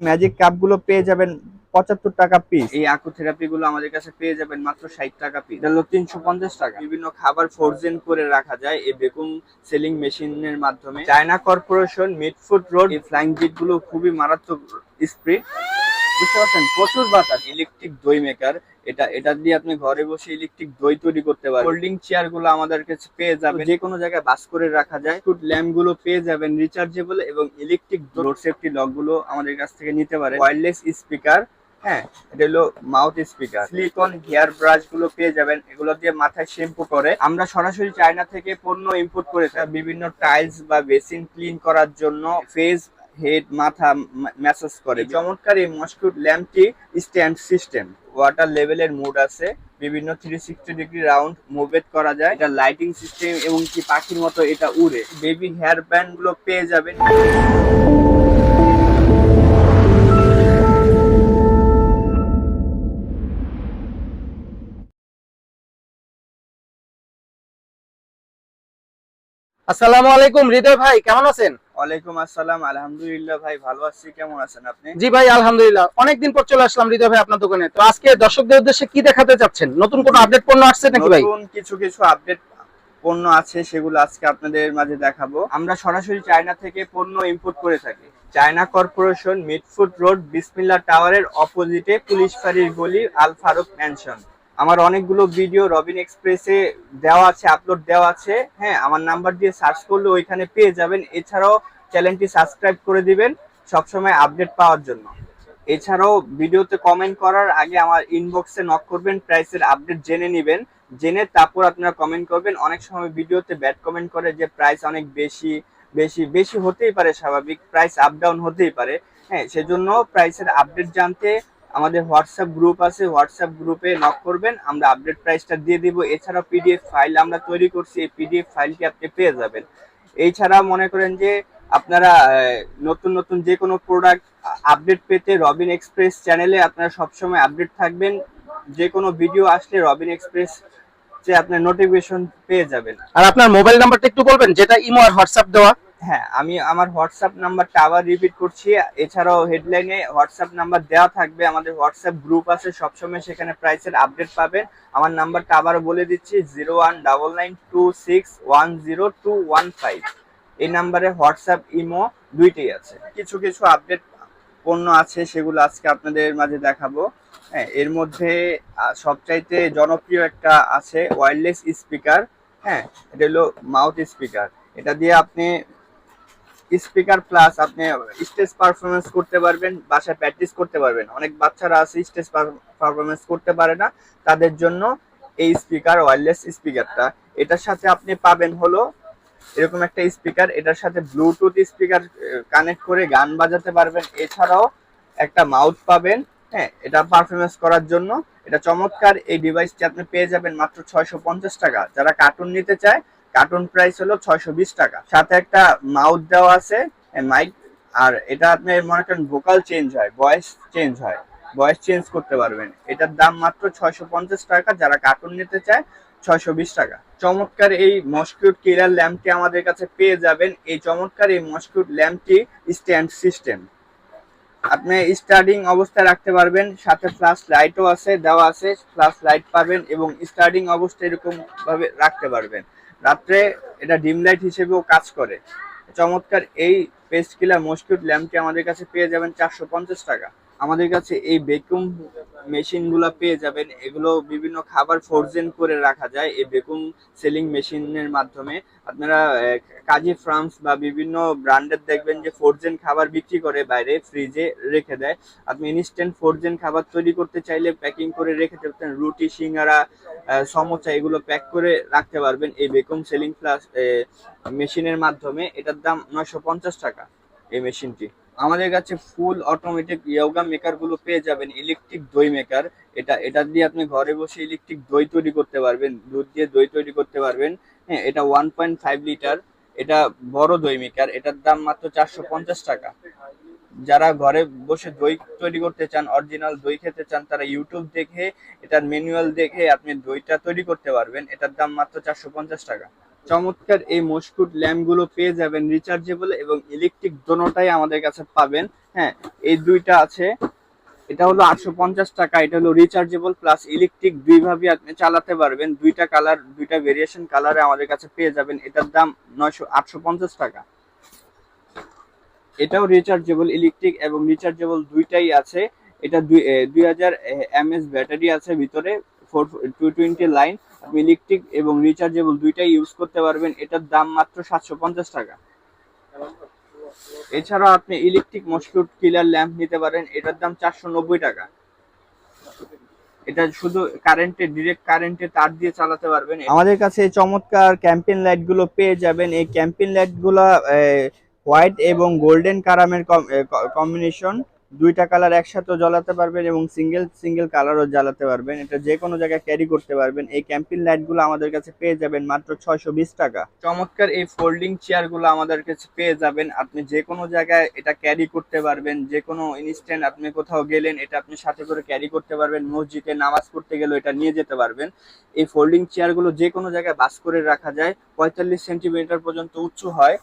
Magic কাপগুলো পেয়ে যাবেন পঁচাত্তর টাকা পিস এই থেরাপি গুলো আমাদের কাছে পেয়ে যাবেন মাত্র ষাট টাকা পিস হলো তিনশো পঞ্চাশ টাকা। বিভিন্ন খাবার ফোরজেন করে রাখা যায় এই বেগুন সেলিং মেশিনের মাধ্যমে। China corporation Mitford road এই ফ্লাইং জিটগুলো খুবই মারাত্মক স্পিড বুঝতে পারছেন? প্রচুর বাতাস। ইলেকট্রিক দই মেকার এটা এটা দিয়ে আপনি ঘরে বসে ইলেকট্রিক দই তৈরি করতে পারেন। হোল্ডিং চেয়ারগুলো আমাদের কাছে পেয়ে যাবেন। যে কোনো জায়গায় বাস করে রাখা যায়। ফুড ল্যাম্পগুলো পেয়ে যাবেন রিচার্জেবল এবং ইলেকট্রিক রোড সেফটি লকগুলো আমাদের কাছ থেকে নিতে ওয়্যারলেস স্পিকার হ্যাঁ এটা হলো মাউথ স্পিকার সিলিকন হেয়ার ব্রাশগুলো পেয়ে যাবেন। এগুলো দিয়ে মাথায় শ্যাম্পু করে। আমরা সরাসরি চায়না থেকে পণ্য ইম্পোর্ট করে বিভিন্ন টাইলস বা বেসিন ক্লিন করার জন্য ফেস হেড মাথা ম্যাসাজ করে। চমৎকার এই মসকিউট ল্যাম্পটি স্ট্যান্ড সিস্টেম। ওয়াটার লেভেলের মুড আছে। বিভিন্ন থ্রি সিক্সটি ডিগ্রি রাউন্ড মুভেট করা যায়। এটা লাইটিং সিস্টেম এবং কি পাখির মতো এটা উড়ে। বেবি হেয়ার ব্যান্ডগুলো পেয়ে যাবেন। আসসালামু আলাইকুম হৃদয় ভাই কেমন আছেন? ওয়ালাইকুম আসসালাম। আলহামদুলিল্লাহ ভাই ভালো আছি। কেমন আছেন আপনি? জি ভাই আলহামদুলিল্লাহ। অনেকদিন পর চলে আসলাম হৃদয় ভাই আপনার দোকানে। তো আজকে দর্শকদের উদ্দেশ্যে কি দেখাতে চাচ্ছেন? নতুন কোন আপডেট পণ্য আসছে নাকি ভাই? নতুন কিছু কিছু আপডেট পণ্য আছে সেগুলো আজকে আপনাদের মাঝে দেখাবো। আমরা সরাসরি চায়না থেকে পণ্য ইম্পোর্ট করে থাকি। চায়না কর্পোরেশন মিডফুড রোড বিসমিল্লা টাওয়ারের অপোজিটে পুলিশ ফাঁড়ির গলি আল ফারুক ম্যানশন আমার অনেকগুলো ভিডিও রবিন এক্সপ্রেসে দেওয়া আছে আপলোড দেওয়া আছে। হ্যাঁ আমার নাম্বার দিয়ে সার্চ করলে ওইখানে পেয়ে যাবেন। এছাড়াও চ্যানেলটি সাবস্ক্রাইব করে দিবেন সবসময় আপডেট পাওয়ার জন্য। এছাড়াও ভিডিওতে কমেন্ট করার আগে আমার ইনবক্সে নক করবেন প্রাইসের আপডেট জেনে নেবেন। জেনে তারপর আপনারা কমেন্ট করবেন। অনেক সময় ভিডিওতে ব্যাড কমেন্ট করে যে প্রাইস অনেক বেশি বেশি বেশি হতেই পারে স্বাভাবিক। প্রাইস আপ ডাউন হতেই পারে। হ্যাঁ সেজন্য প্রাইসের আপডেট জানতে আমাদের হোয়াটসঅ্যাপ গ্রুপ আছে হোয়াটসঅ্যাপ গ্রুপে নক করবেন, আমরা আপডেট প্রাইসটা দিয়ে দিব। এছাড়া পিডিএফ ফাইল আমরা তৈরি করছি, এই পিডিএফ ফাইলটি আপনি পেয়ে যাবেন। এছাড়া মনে করেন যে আপনারা নতুন নতুন যে কোনো প্রোডাক্ট আপডেট পেতে রবিন এক্সপ্রেস চ্যানেলে আপনারা সবসময় আপডেট থাকবেন। যে কোনো ভিডিও আসলে রবিন এক্সপ্রেস যে আপনার নোটিফিকেশন পেয়ে যাবেন। আর আপনার মোবাইল নাম্বারটা একটু বলবেন, যেটা ইমো আর হোয়াটসঅ্যাপ দেওয়া। হ্যাঁ আমি আমার হোয়াটসঅ্যাপ নাম্বারটা আবার রিপিট করছি। এছাড়াও হেডলাইনে হোয়াটসঅ্যাপ নাম্বার দেওয়া থাকবে। আমাদের হোয়াটসঅ্যাপ গ্রুপ আছে, সবসময় সেখানে প্রাইসের আপডেট পাবেন। আমার নাম্বারটা আবারও বলে দিচ্ছি zero one double nine two six one zero two one five এই নাম্বারে হোয়াটসঅ্যাপ ইমো দুইটাই আছে। কিছু কিছু আপডেট পণ্য আছে, সেগুলো আজকে আপনাদের মাঝে দেখাবো। হ্যাঁ এর মধ্যে সবচাইতে জনপ্রিয় একটা আছে ওয়্যারলেস স্পিকার হ্যাঁ এটা হলো মাউথ স্পিকার এটা দিয়ে আপনি স্পিকার প্লাস আপনি স্টেজ পারফরমেন্স করতে পারবেন, বাসায় প্র্যাকটিস করতে পারবেন। অনেক বাচ্চারা আছে, স্টেজ পারফরমেন্স করতে পারে না। তাদের জন্য এই স্পিকার ওয়্যারলেস স্পিকারটা। এটার সাথে আপনি পাবেন হলো এরকম একটা স্পিকার। এটার সাথে ব্লুটুথ স্পিকার কানেক্ট করে গান বাজাতে পারবেন। এছাড়াও একটা মাউথ পাবেন। হ্যাঁ এটা পারফরমেন্স করার জন্য। এটা চমৎকার। এই ডিভাইসটি আপনি পেয়ে যাবেন মাত্র ছয়শো পঞ্চাশ টাকা। যারা কার্টুন নিতে চায় কার্টুন প্রাইস হলো ছয়শো বিশ টাকা। সাথে একটা মাউথ দেওয়া আছে মাইক আর এটা আপনি মনে করেন ভোকাল চেঞ্জ হয় ভয়েস চেঞ্জ হয়। ভয়েস চেঞ্জ করতে পারবেন। এটার দাম মাত্র ছয়শো পঞ্চাশ টাকা, যারা কার্টুন নিতে চায়, ছয়শো বিশ টাকা। চমৎকার এই মস্কিউট কিলার ল্যাম্পটি আমাদের কাছে পেয়ে যাবেন। এই চমৎকার এই মস্কিউট ল্যাম্পটি স্ট্যান্ড সিস্টেম আপনি স্টার্টিং অবস্থায় রাখতে পারবেন, সাথে ফ্ল্যাশ লাইটও আছে, দেওয়া আছে ফ্ল্যাশ লাইট পাবেন এবং স্টার্টিং অবস্থায় এরকম ভাবে রাখতে পারবেন। রাত্রে এটা ডিম লাইট হিসেবেও কাজ করে। চমৎকার এই পেস্ট কিলার মসকিউট ল্যাম্পটি আমাদের কাছে পেয়ে যাবেন চারশো পঞ্চাশ টাকা। আমাদের কাছে এই বেকুম মেশিনগুলা পেয়ে যাবেন। এগুলো বিভিন্ন খাবার ফোরজেন করে রাখা যায় এই বেকুম সেলিং মেশিনের মাধ্যমে। আপনারা কাজী ফ্রান্স বা বিভিন্ন ব্র্যান্ডের দেখবেন যে ফোরজেন খাবার বিক্রি করে বাইরে, ফ্রিজে রেখে দেয়। আপনি ইনস্ট্যান্ট ফোরজেন খাবার তৈরি করতে চাইলে প্যাকিং করে রেখে পারেন রুটি, সিঙ্গারা সমোসা এগুলো প্যাক করে রাখতে পারবেন এই বেকুম সেলিং প্লাস মেশিনের মাধ্যমে। এটার দাম নয়শো পঞ্চাশ টাকা এই মেশিনটি। আমাদের কাছে ফুল অটোমেটিক ইয়োগা মেকারগুলো পেয়ে যাবেন ইলেকট্রিক দই মেকার এটা এটা দিয়ে আপনি ঘরে বসে ইলেকট্রিক দই তৈরি করতে পারবেন, দুধ দিয়ে দই তৈরি করতে পারবেন। হ্যাঁ এটা ওয়ান পয়েন্ট ফাইভ লিটার এটা বড় দই মেকার এটার দাম মাত্র চারশো পঞ্চাশ টাকা। যারা ঘরে বসে দই তৈরি করতে চান অরিজিনাল দই খেতে চান, তারা ইউটিউব দেখে, এটার ম্যানুয়াল দেখে আপনি দইটা তৈরি করতে পারবেন, এটার দাম মাত্র চারশো পঞ্চাশ টাকা। চমৎকার এই মসকুট ল্যাম্পগুলো পেয়ে যাবেন রিচার্জেবল এবং ইলেকট্রিক দোনোটাই আমাদের কাছে পাবেন। হ্যাঁ এই দুইটা আছে। এটা হলো আটশো পঞ্চাশ টাকা, এটা হলো রিচার্জেবল প্লাস ইলেকট্রিক দুইভাবে আপনি চালাতে পারবেন। দুইটা কালার দুইটা ভেরিয়েশন কালারে আমাদের কাছে পেয়ে যাবেন। এটার দাম নয়শো, আটশো টাকা। এটাও রিচার্জেবল ইলেকট্রিক এবং রিচার্জেবল দুইটাই আছে। এটা দুই হাজার এমএস ব্যাটারি আছে ভিতরে। ফোর টু টোয়েন্টি লাইন, আপনি ইলেকট্রিক এবং রিচার্জেবল দুইটাই ইউজ করতে পারবেন। এটার দাম মাত্র সাতশো পঞ্চাশ টাকা। এছাড়াও আপনি ইলেকট্রিক মসকিউট কিলার ল্যাম্প নিতে পারেন, এটার দাম চারশো নব্বই টাকা। এটা শুধু কারেন্টে ডিরেক্ট কারেন্টে তার দিয়ে চালাতে পারবেন। আমাদের কাছে চমৎকার ক্যাম্পেইন লাইটগুলো পেয়ে যাবেন। এই ক্যাম্পেইন লাইটগুলো হোয়াইট এবং গোল্ডেন কারামের কম্বিনেশন দুইটা কালার একসাথে জ্বালাতে পারবেন এবং সিঙ্গেল সিঙ্গেল কালারও জ্বালাতে পারবেন। এটা যে কোনো জায়গায় ক্যারি করতে পারবেন। এই ক্যাম্পেইন লাইটগুলো আমাদের কাছে পেয়ে যাবেন মাত্র ছয়শো বিশ টাকা। চমৎকার এই ফোল্ডিং চেয়ারগুলো আমাদের কাছে পেয়ে যাবেন। আপনি যে কোনো জায়গায় এটা ক্যারি করতে পারবেন। যে কোনো ইনস্ট্যান্ট আপনি কোথাও গেলেন, এটা আপনি সাথে করে ক্যারি করতে পারবেন। মসজিদে নামাজ পড়তে গেলেও এটা নিয়ে যেতে পারবেন। এই ফোল্ডিং চেয়ারগুলো যে কোনো জায়গায় বাস করে রাখা যায়। পঁয়তাল্লিশ সেন্টিমিটার পর্যন্ত উঁচু হয়।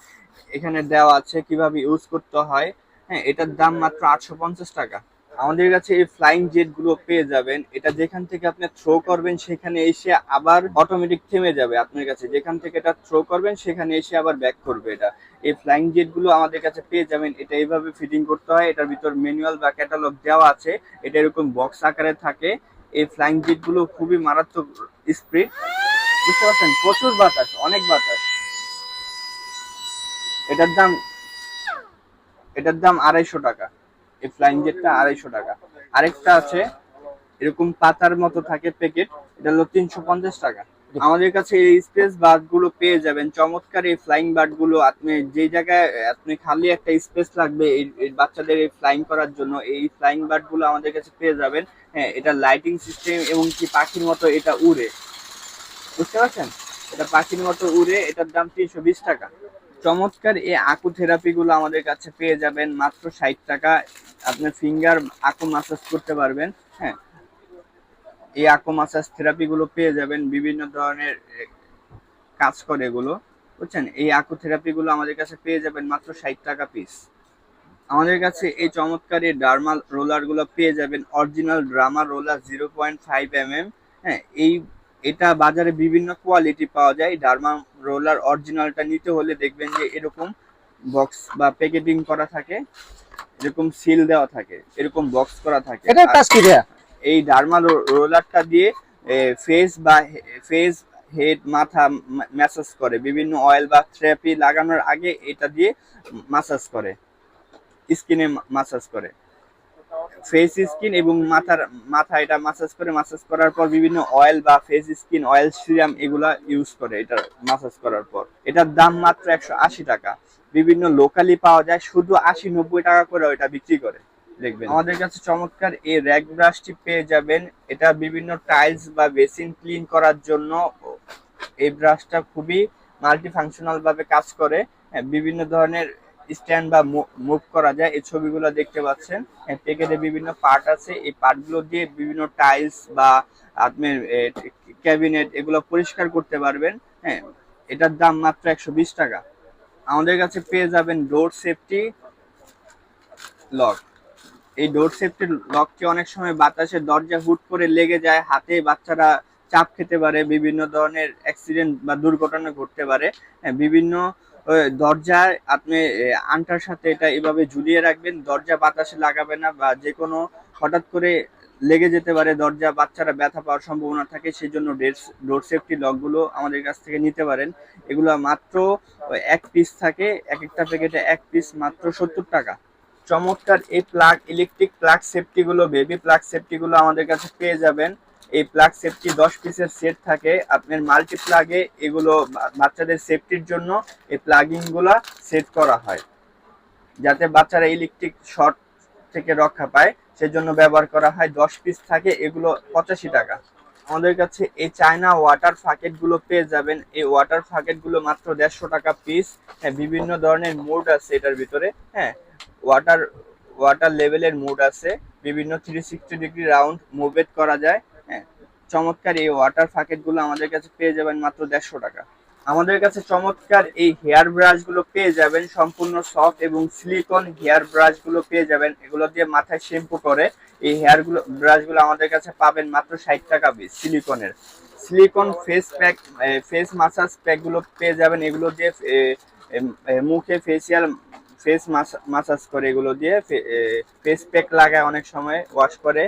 এখানে দেওয়া আছে কীভাবে ইউজ করতে হয়। হ্যাঁ এটার দাম মাত্র আটশো পঞ্চাশ টাকা। আমাদের কাছে এই ফ্লাইং জেটগুলো পেয়ে যাবেন। এটা যেখান থেকে আপনি থ্রো করবেন, সেখানে এসে আবার অটোমেটিক থেমে যাবে আপনার কাছে। যেখান থেকে এটা থ্রো করবেন, সেখানে এসে আবার ব্যাক করবে এটা। এই ফ্লাইং জেটগুলো আমাদের কাছে পেয়ে যাবেন। এটা এইভাবে ফিটিং করতে হয়। এটার ভিতর ম্যানুয়াল বা ক্যাটালগ দেওয়া আছে। এটা এরকম বক্স আকারে থাকে। এই ফ্লাইং জেটগুলো খুবই মারাত্মক স্পিড বুঝতে পারছেন? প্রচুর বাতাস, অনেক বাতাস। এটার দাম এটার দাম আড়াইশো টাকা। এই ফ্লাইং জেটটা আড়াইশো টাকা। আরেকটা আছে, এরকম পাতার মতো থাকে প্যাকেট এটা হলো তিনশো পঞ্চাশ টাকা। আমাদের কাছে এই স্পেস বার্ডগুলো পেয়ে যাবেন। চমৎকার এই ফ্লাইং বার্ডগুলো আপনি যে জায়গায়, আপনি খালি একটা স্পেস লাগবে এই বাচ্চাদের এই ফ্লাইং করার জন্য, এই ফ্লাইং বার্ডগুলো আমাদের কাছে পেয়ে যাবেন। হ্যাঁ এটা লাইটিং সিস্টেম এবং কি পাখির মতো এটা উড়ে। বুঝতে পারছেন? এটা পাখির মতো উড়ে, এটার দাম তিনশো বিশ টাকা। চমৎকার এই আকু থেরাপি গুলো আমাদের কাছে পেয়ে যাবেন মাত্র ষাট টাকা। আপনার ফিঙ্গার আকু মাসাজ করতে পারবেন হ্যাঁ। এই আকু মাসাজ থেরাপি গুলো পেয়ে যাবেন, বিভিন্ন ধরনের কাজ করে এগুলো, বুঝছেন? এই আকু থেরাপি গুলো আমাদের কাছে পেয়ে যাবেন মাত্র ষাট টাকা পিস আমাদের কাছে এই চমৎকার এই ডার্মাল রোলারগুলো পেয়ে যাবেন original derma roller zero point five M M হ্যাঁ এই এটা বাজারে বিভিন্ন কোয়ালিটি পাওয়া যায়। ডার্মা রোলার অরিজিনালটা নিতে হলে দেখবেন যে এরকম বক্স বা প্যাকেটিং করা থাকে এরকম সিল দেওয়া থাকে এরকম বক্স করা থাকে। আর কাজ কি এই ডার্মা রোলারটা দিয়ে ফেস বা ফেস হেড মাথা ম্যাসাজ করে। বিভিন্ন অয়েল বা থেরাপি লাগানোর আগে এটা দিয়ে মাসাজ করে। স্কিনে মাসাজ করে। ফেস স্কিন এবং মাথার মাথা এটা মাসাজ করে মাসাজ করার পর বিভিন্ন অয়েল বা ফেস স্কিন অয়েল সিরাম এগুলা ইউজ করে এটা মাসাজ করার পর। এটার দাম মাত্র একশো আশি টাকা। বিভিন্ন লোকালি পাওয়া যায় শুধু আশি নব্বই টাকা করে এটা বিক্রি করে। দেখবেন। আমাদের কাছে চমৎকার এই র্যাক ব্রাশটি পেয়ে যাবেন। এটা বিভিন্ন টাইলস বা বেসিন ক্লিন করার জন্য এই ব্রাশটা খুবই মাল্টি ফাংশনাল ভাবে কাজ করে। হ্যাঁ, বিভিন্ন ধরনের স্ট্যান্ড বা মুভ করা যায় এই ছবিগুলো দেখতে পাচ্ছেন। প্যাকেটে বিভিন্ন পার্ট আছে। এই পার্টগুলো দিয়ে বিভিন্ন টাইলস বা আপনার ক্যাবিনেট এগুলো পরিষ্কার করতে পারবেন। হ্যাঁ এটার দাম মাত্র একশো বিশ টাকা। আমাদের কাছে পেয়ে যাবেন ডোর সেফটি লক। এই ডোর সেফটি লকটি অনেক সময় বাতাসে দরজা হুট করে লেগে যায় হাতে বাচ্চারা চাপ খেতে পারে বিভিন্ন ধরনের অ্যাক্সিডেন্ট বা দুর্ঘটনা ঘটতে পারে। হ্যাঁ, বিভিন্ন দরজায় আপনি আন্টার সাথে এটা এভাবে ঝুলিয়ে রাখবেন, দরজা বাতাসে লাগাবে না বা যে কোনো হঠাৎ করে লেগে যেতে পারে, দরজা বাচ্চারা ব্যথা পাওয়ার সম্ভাবনা থাকে সেই জন্য ডোর সেফটি লকগুলো আমাদের কাছ থেকে নিতে পারেন। এগুলো মাত্র এক পিস থাকে, এক একটা প্যাকেটে এক পিস মাত্র সত্তর টাকা। চমৎকার এই প্লাগ ইলেকট্রিক প্লাগ সেফটি গুলো বেবি প্লাগ সেফটি গুলো আমাদের কাছে পেয়ে যাবেন। এই প্লাগ সেফটি দশ পিসের সেট থাকে। আপনার মাল্টি প্লাগে এগুলো বাচ্চাদের সেফটির জন্য এই প্লাগিংগুলা সেট করা হয়। যাতে বাচ্চারা ইলেকট্রিক শর্ট থেকে রক্ষা পায়, সেজন্য ব্যবহার করা হয়। দশ পিস থাকে, এগুলো পঁচাশি টাকা। আমাদের কাছে এই চায়না ওয়াটার ফাকেটগুলো পেয়ে যাবেন। এই ওয়াটার ফাকেটগুলো মাত্র দেড়শো টাকা পিস হ্যাঁ বিভিন্ন ধরনের মোড আছে এটার ভিতরে। হ্যাঁ ওয়াটার ওয়াটার লেভেলের মোড আছে। বিভিন্ন থ্রি সিক্সটি ডিগ্রি রাউন্ড মুভেট করা যায়। হ্যাঁ চমৎকার এই ওয়াটার ফাকেটগুলো আমাদের কাছে পেয়ে যাবেন মাত্র দেড়শো টাকা। আমাদের কাছে চমৎকার এই হেয়ার ব্রাশগুলো পেয়ে যাবেন, সম্পূর্ণ সফট এবং সিলিকন হেয়ার ব্রাশগুলো পেয়ে যাবেন। এগুলো দিয়ে মাথায় শ্যাম্পু করে এই হেয়ারগুলো ব্রাশগুলো আমাদের কাছে পাবেন মাত্র ষাট টাকা piece সিলিকনের silicone face pack face massage প্যাকগুলো পেয়ে যাবেন। এগুলো দিয়ে মুখে ফেসিয়াল ফেস মাসাজ করে এগুলো দিয়ে ফেস প্যাক লাগায় অনেক সময় ওয়াশ করে।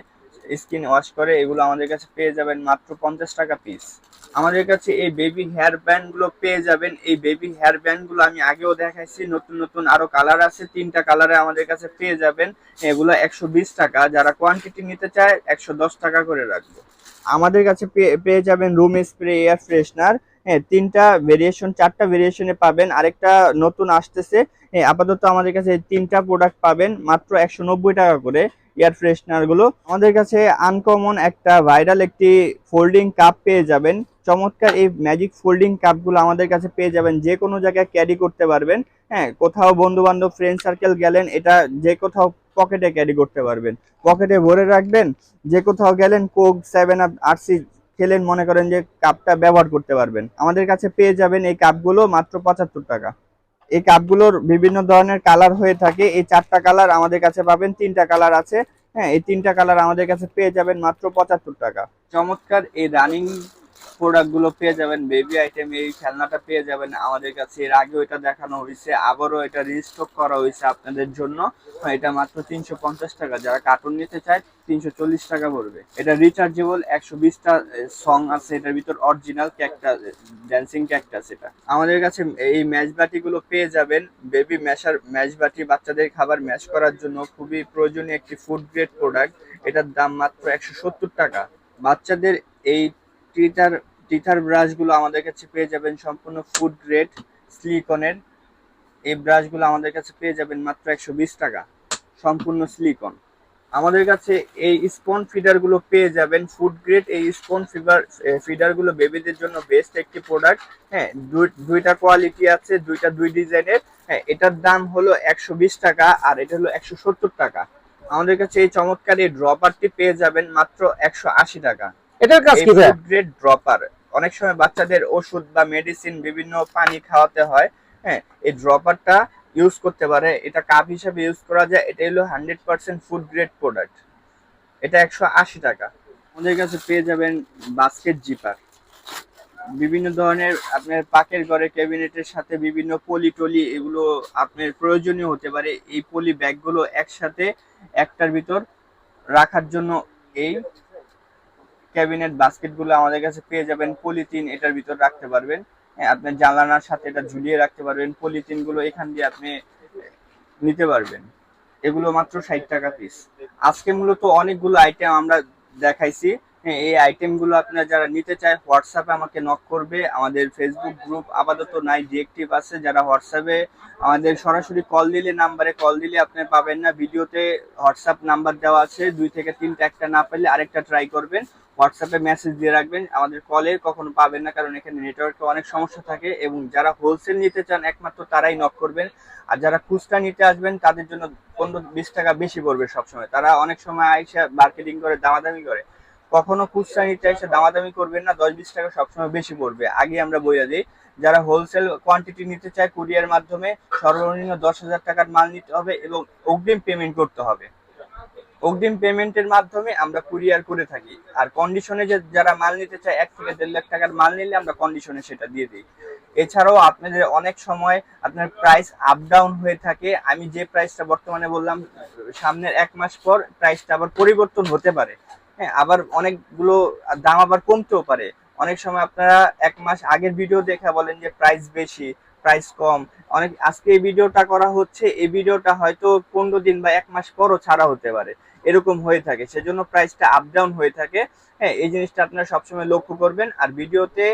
স্কিন ওয়াশ করে, এগুলো আমাদের কাছে পেয়ে যাবেন মাত্র পঞ্চাশ টাকা পিস আমাদের কাছে এই বেবি হেয়ার ব্যান্ডগুলো পেয়ে যাবেন। এই বেবি হেয়ার ব্যান্ডগুলো আমি আগেও দেখাইছি, নতুন নতুন আরও কালার আছে, তিনটা কালারে আমাদের কাছে পেয়ে যাবেন। এগুলো একশো বিশ টাকা, যারা কোয়ান্টিটি নিতে চায়, একশো দশ টাকা করে রাখব। আমাদের কাছে পেয়ে- যাবেন রুম স্প্রে এয়ার ফ্রেশনার হ্যাঁ তিনটা ভেরিয়েশন চারটা ভেরিয়েশনে পাবেন। আরেকটা নতুন আসতেছে। হ্যাঁ আপাতত আমাদের কাছে তিনটা প্রোডাক্ট পাবেন, মাত্র একশো নব্বই টাকা করে। এয়ার ফ্রেশনারগুলো। আমাদের কাছে আনকমন একটা ভাইরাল একটি ফোল্ডিং কাপ পেয়ে যাবেন। চমৎকার এই ম্যাজিক ফোল্ডিং কাপগুলো আমাদের কাছে পেয়ে যাবেন। যে কোনো জায়গায় ক্যারি করতে পারবেন। হ্যাঁ কোথাও বন্ধু বান্ধব ফ্রেন্ড সার্কেল গেলেন, এটা যে কোথাও পকেটে ক্যারি করতে পারবেন। পকেটে ভরে রাখবেন, যে কোথাও গেলেন কোক সেভেন আপ আরসি খেলেন, মনে করেন যে কাপটা ব্যবহার করতে পারবেন। আমাদের কাছে পেয়ে যাবেন এই কাপগুলো মাত্র পঁচাত্তর টাকা। এই কাপগুলোর বিভিন্ন ধরনের কালার হয়ে থাকে। এই চারটা কালার আমাদের কাছে পাবেন, তিনটা কালার আছে। হ্যাঁ এই তিনটা কালার আমাদের কাছে পেয়ে যাবেন মাত্র পঁচাত্তর টাকা। চমৎকার এই রানিং প্রোডাক্টগুলো পেয়ে যাবেন বেবি আইটেম এই খেলনাটা পেয়ে যাবেন আমাদের কাছে। এর আগেও এটা দেখানো হয়েছে আবারও এটা রিস্টক করা হয়েছে আপনাদের জন্য। হ্যাঁ, এটা মাত্র তিনশো পঞ্চাশ টাকা। যারা কার্টুন নিতে চায় তিনশো চল্লিশ টাকা পড়বে। এটা রিচার্জেবল একশো বিশটা সং আছে এটার ভিতর অরিজিনাল ক্যাকটা ড্যান্সিং ক্যাকটাস এটা। আমাদের কাছে এই ম্যাচ বাটি গুলো পেয়ে যাবেন। বেবি ম্যাশার ম্যাচ বাটি বাচ্চাদের খাবার ম্যাশ করার জন্য খুবই প্রয়োজনীয় একটি ফুড গ্রেড প্রোডাক্ট এটার দাম মাত্র একশো সত্তর টাকা। বাচ্চাদের এই টিথার টিথার ব্রাশগুলো আমাদের কাছে পেয়ে যাবেন সম্পূর্ণ ফুড গ্রেড সিলিকনের এই ব্রাশগুলো আমাদের কাছে পেয়ে যাবেন মাত্র একশো বিশ টাকা। সম্পূর্ণ সিলিকন আমাদের কাছে এই স্পন ফিডারগুলো পেয়ে যাবেন। ফুড গ্রেড এই স্পন ফিডার ফিডারগুলো বেবিদের জন্য বেস্ট একটি প্রোডাক্ট হ্যাঁ দুই- দুইটা কোয়ালিটি আছে দুইটা দুই ডিজাইনের। হ্যাঁ এটার দাম হলো একশো বিশ টাকা আর এটা হলো একশো সত্তর টাকা। আমাদের কাছে এই চমৎকার এই ড্রপারটি পেয়ে যাবেন মাত্র একশো আশি টাকা। এটার কাজ কি গ্রেড ড্রপার অনেক সময় বাচ্চাদের ওষুধ বা মেডিসিন বিভিন্ন পানি খাওয়াতে হয় হ্যাঁ এই ড্রপারটা ইউজ করতে পারে। এটা কাপ হিসাবে ইউজ করা যায়, এটা হলো hundred percent food grade product এটা একশো আশি টাকা। আমাদের কাছে পেয়ে যাবেন বাস্কেট জিপার বিভিন্ন ধরনের আপনার পাকের ঘরে ক্যাবিনেটের সাথে বিভিন্ন পলি টলি এগুলো আপনার প্রয়োজনীয় হতে পারে। এই পলি ব্যাগগুলো একসাথে একটার ভিতর রাখার জন্য এই ক্যাবিনেট বাস্কেটগুলো আমাদের কাছে পেয়ে যাবেন পলিথিন এটার ভিতর রাখতে পারবেন। হ্যাঁ, আপনার জানালার সাথে এটা ঝুলিয়ে রাখতে পারবেন পলিথিনগুলো এখান দিয়ে আপনি নিতে পারবেন। এগুলো মাত্র ষাট টাকা পিস আজকে মূলত অনেকগুলো আইটেম আমরা দেখাইছি। হ্যাঁ এই আইটেমগুলো আপনারা যারা নিতে চায় হোয়াটসঅ্যাপে আমাকে নক করবে। আমাদের ফেসবুক গ্রুপ আপাতত নাই ডিএক্টিভ আছে। যারা হোয়াটসঅ্যাপে আমাদের সরাসরি কল দিলে নাম্বারে কল দিলে আপনি পাবেন না। ভিডিওতে হোয়াটসঅ্যাপ নাম্বার দেওয়া আছে। দুই থেকে তিনটা একটা না পেলে আরেকটা ট্রাই করবেন। হোয়াটসঅ্যাপে মেসেজ দিয়ে রাখবেন। আমাদের কলে কখনো পাবেন না, কারণ এখানে নেটওয়ার্কে অনেক সমস্যা থাকে এবং যারা হোলসেল নিতে চান, একমাত্র তারাই নক করবেন। আর যারা খুচরা নিতে আসবেন, তাদের জন্য পনেরো বিশ টাকা বেশি পড়বে সবসময়। তারা অনেক সময় আইসা মার্কেটিং করে, দামাদামি করে। কখনো খুচরা নিতে এসে দামাদামি করবেন না, দশ বিশ টাকা সবসময় বেশি পড়বে। আগে আমরা বইয়া দিই, যারা হোলসেল কোয়ান্টিটি নিতে চায় কুরিয়ার মাধ্যমে সর্বনিম্ন দশ হাজার টাকার মাল নিতে হবে এবং অগ্রিম পেমেন্ট করতে হবে। অগ্রিম পেমেন্টের মাধ্যমে আমরা কুরিয়ার করে থাকি। আর কন্ডিশনে যে যারা মাল নিতে চায়, এক থেকে দেড় লাখ টাকার মাল নিলে আমরা কন্ডিশনে সেটা দিয়ে দিই। এছাড়াও আপনাদের অনেক সময় আপনার প্রাইস আপ ডাউন হয়ে থাকে। আমি যে প্রাইসটা বর্তমানে বললাম, সামনের এক মাস পর প্রাইসটা আবার পরিবর্তন হতে পারে। হ্যাঁ আবার অনেকগুলো দাম আবার কমতেও পারে। অনেক সময় আপনারা এক মাস আগের ভিডিও দেখে বলেন যে প্রাইস বেশি প্রাইস কম। অনেক, আজকে এই ভিডিওটা করা হচ্ছে, এই ভিডিওটা হয়তো পনেরো দিন বা এক মাস পরও ছাড়া হতে পারে। এরকম হয়ে থাকে। সেজন্য প্রাইসটা আপ ডাউন হয়ে থাকে। হ্যাঁ এই জিনিসটা আপনারা সবসময় লক্ষ্য করবেন। আর ভিডিওতে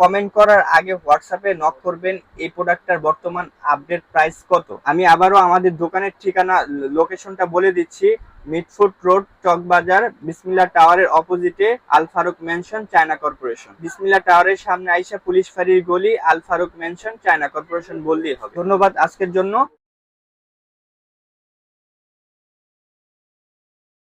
কমেন্ট করার আগে হোয়াটসঅ্যাপে নক করবেন, এই প্রোডাক্টটার বর্তমান আপডেট প্রাইস কত? আমি আবারও আমাদের দোকানের ঠিকানা লোকেশনটা বলে দিচ্ছি। মিটফুট রোড, চকবাজার বিসমিল্লা টাওয়ারের অপোজিটে Al Faruk mansion China corporation Bismillah টাওয়ারের সামনে আইসা পুলিশ ফাঁড়ির গলি, Al Faruk mansion China corporation বললেই হবে। ধন্যবাদ আজকের জন্য।